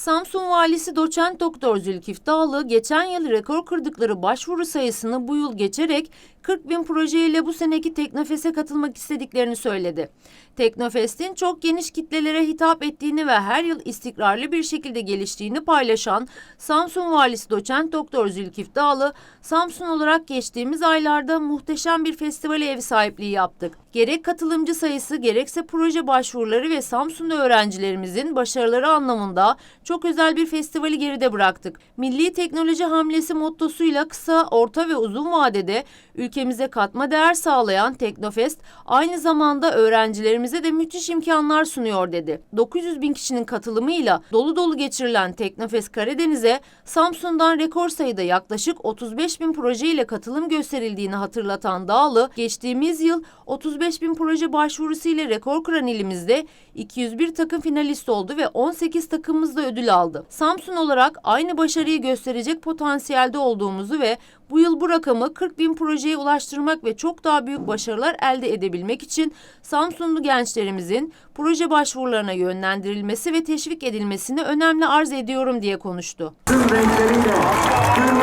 Samsun Valisi Doçent Doktor Zülkif Dağlı geçen yıl rekor kırdıkları başvuru sayısını bu yıl geçerek 40 bin projeyle bu seneki Teknofest'e katılmak istediklerini söyledi. Teknofest'in çok geniş kitlelere hitap ettiğini ve her yıl istikrarlı bir şekilde geliştiğini paylaşan Samsun Valisi Doçent Doktor Zülkif Dağlı, Samsun olarak geçtiğimiz aylarda muhteşem bir festivale ev sahipliği yaptık. Gerek katılımcı sayısı gerekse proje başvuruları ve Samsun'da öğrencilerimizin başarıları anlamında çok özel bir festivali geride bıraktık. Milli teknoloji hamlesi mottosuyla kısa, orta ve uzun vadede ülkemize katma değer sağlayan Teknofest aynı zamanda öğrencilerimize de müthiş imkanlar sunuyor dedi. 900 bin kişinin katılımıyla dolu dolu geçirilen Teknofest Karadeniz'e Samsun'dan rekor sayıda yaklaşık 35 bin proje ile katılım gösterildiğini hatırlatan Dağlı, geçtiğimiz yıl 35 bin proje başvurusu ile rekor kıran ilimizde 201 takım finalist oldu ve 18 takımımız da ödül aldı. Samsun olarak aynı başarıyı gösterecek potansiyelde olduğumuzu ve bu yıl bu rakamı 40 bin projeye ulaştırmak ve çok daha büyük başarılar elde edebilmek için Samsunlu gençlerimizin proje başvurularına yönlendirilmesi ve teşvik edilmesini önemli arz ediyorum diye konuştu. Tüm renkleriyle ve